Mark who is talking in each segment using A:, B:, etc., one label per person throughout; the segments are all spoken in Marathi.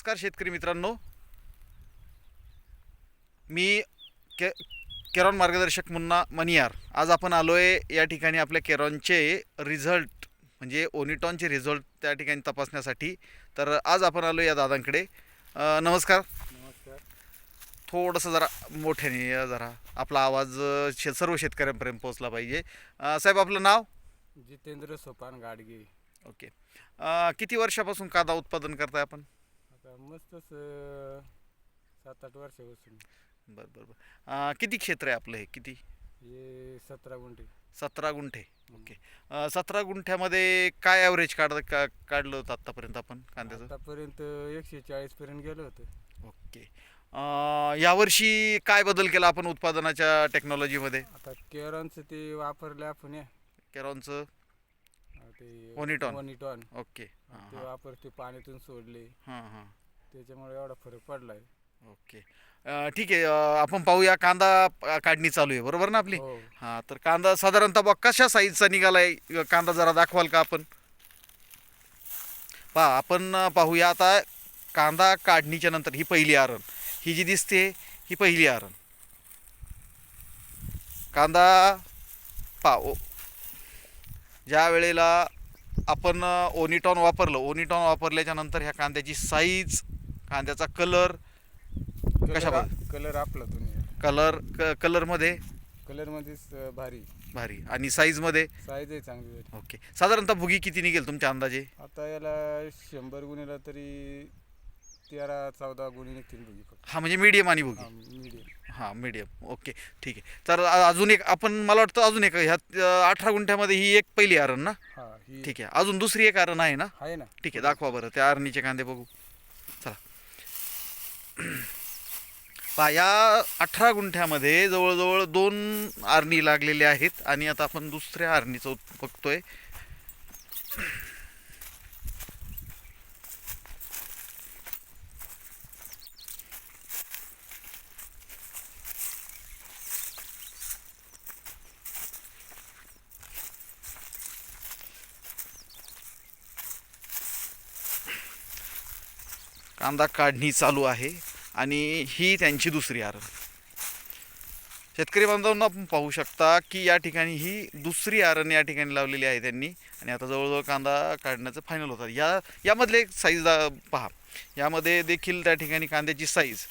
A: नमस्कार शेतकरी मित्रांनो. मी के केरॉन मार्गदर्शक मुन्ना मनियार. आज आपण आलो आहे या ठिकाणी आपल्या केरॉनचे रिझल्ट म्हणजे ओनिटॉनचे रिझल्ट त्या ठिकाणी तपासण्यासाठी. तर आज आपण आलो या दादांकडे. नमस्कार.
B: नमस्कार.
A: थोडंसं जरा मोठ्याने जरा आपला आवाज शे सर्व शेतकऱ्यांपर्यंत पोहोचला पाहिजे. साहेब आपलं नाव?
B: जितेंद्र सोपान गाडगे.
A: ओके. किती वर्षापासून कांदा उत्पादन करताय आपण?
B: मस्तच सात आठ वर्षापासून.
A: बरं बरं बरं. अ, किती क्षेत्र आहे आपलं हे? किती?
B: हे सतरा गुंठे.
A: सतरा गुंठे. ओके. अ, सतरा गुंठ्यामध्ये काय ॲव्हरेज काढ का काढलं होतं आत्तापर्यंत आपण कांद्याचं?
B: आतापर्यंत एकशे चाळीस पर्यंत गेलो होतं.
A: ओके. अ, यावर्षी काय बदल केला आपण उत्पादनाच्या टेक्नॉलॉजीमध्ये
B: आता केरनचं ते वापरले आपण. या
A: केरॉनचं?
B: ते
A: Oniton.
B: ओनिटॉन
A: ओके. हां
B: ते
A: हां
B: वापर ते पाण्यातून सोडले.
A: हां हां.
B: त्याच्यामुळे एवढा फरक पडलाय.
A: ओके. अ, ठीक आहे अ, आपण पाहूया कांदा अ, काढणी चालू आहे बरोबर ना आपली?
B: हो.
A: हां तर कांदा साधारणतः बघ कशा साईजचा निघालाय? अ, कांदा जरा दाखवाल का आपण? पहा आपण अ, पाहूया आता कांदा काढणीच्या नंतर ही पहिली आरण. ही जी दिसते ही पहिली आरण. कांदा पा ओ. ज्या वेळेला आपण अ, ओनिटॉन वापरलं ओनिटॉन वापरल्याच्या नंतर ह्या कांद्याची साईज कांद्याचा कलर कशा
B: कलर कलर आपला तुम्ही
A: कलर क कलरमध्ये?
B: कलर मध्येच अं, भारी.
A: भारी. आणि साईजमध्ये?
B: साईज आहे चांगली झाली
A: ओके. साधारणतः भुगी किती निघेल तुमच्या अंदाजे?
B: आता याला शंभर गुणीला तरी तेरा चौदा गुणी निघतील बघी फक्त.
A: हा म्हणजे मीडियम आणि भुगी.
B: मीडियम
A: हां मीडियम ओके. ठीक आहे. तर अ- अजून एक आपण मला वाटतं अजून एक ह्यात अ, अठरा गुंठ्यामध्ये ही एक पहिली आरण ना?
B: हा ही
A: ठीक आहे. अजून दुसरी एक आरण आहे ना?
B: आहे ना.
A: ठीक आहे. दाखवा बरं. त्या आरणीचे कांदे बघू. पा या अठरा गुंठ्यामध्ये जवळजवळ दोन आरणी लागलेल्या आहेत आणि आता आपण दुसऱ्या आरणीचं बघतोय. कांदा काढणी चालू आहे. आणि ही त्यांची दुसरी आरण शेतकरी बांधवांना आपण पाहू शकता की या ठिकाणी ही दुसरी आरण या ठिकाणी लावलेली आहे त्यांनी. आणि आता जवळजवळ कांदा काढण्याचं फायनल होतात या यामधले एक साईज पहा. यामध्ये देखील त्या ठिकाणी कांद्याची साईज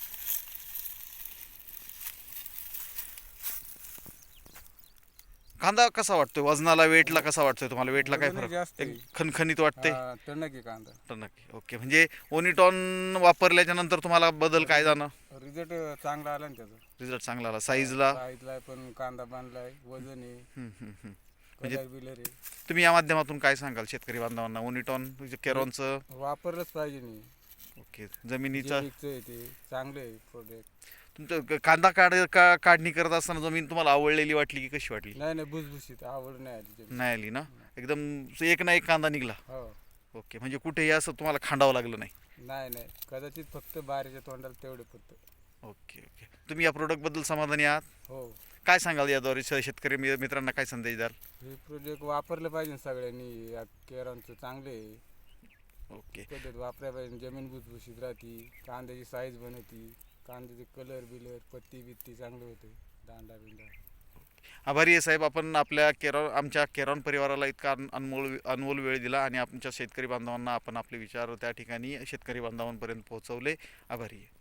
A: कांदा कसा वाटतोय? वजनाला वेटला कसा वाटतोय तुम्हाला? वेटला काय फरक?
B: जास्त
A: एक
B: आहे.
A: खणखणीत वाटते?
B: हा, टणक आहे कांदा.
A: नक्की ओके. म्हणजे ओनिटॉन वापरल्याच्या नंतर तुम्हाला बदल काय जाणं?
B: रिझल्ट चांगला आला ना त्याचा.
A: रिझल्ट चांगला आला. साईजला?
B: साईजला पण कांदा बांधलाय. वजन आहे.
A: हम्म, हम्म, हम्म. म्हणजे-
B: कलर बिलर आहे.
A: तुम्ही या माध्यमातून काय सांगाल शेतकरी बांधवांना? ओनिटॉन केरॉनचं?
B: वापरलंच पाहिजे नाही.
A: ओके. जमिनीचा?
B: जैविकचं आहे ते. चांगलं आहे प्रोडक्ट
A: कांदा काढ का काढणी करत असताना जमीन तुम्हाला आवडलेली वाटली की कशी वाटली?
B: नाही नाही भुसभुशीत. आवड नाही आली.
A: नाही आली ना? एकदम एक ना एक कांदा निघला.
B: हो.
A: ओके म्हणजे कुठेही असं तुम्हाला खांडावं लागलं नाही?
B: नाही नाही. कदाचित फक्त बारीच्या तोंडाला तेवढे फक्त.
A: Okay okay. तुम्ही या प्रोडक्टबद्दल समाधानी आहात?
B: हो.
A: काय सांगाल याद्वारे श- शेतकरी मि- मित्रांना काय संदेश द्याल?
B: हे प्रोजेक्ट वापरलं पाहिजे सगळ्यांनी. या केरांचं चांगले
A: ओके.
B: पद्धत वापरायला पाहिजे. जमीन भुसभुशीत राहती. कांद्याची साईज बनवती. कांद्याचे कलर बिलर पत्ती बित्ती चांगले होते. दांडा बिंडा.
A: आभारी आहे साहेब आपण आपल्या केरॉन आमच्या केरॉन परिवाराला इतका अन- अनमोल अनमोल वेळ दिला आणि आमच्या शेतकरी बांधवांना आपण आपले विचार त्या ठिकाणी शेतकरी बांधवांपर्यंत पोहोचवले. आभारी आहे.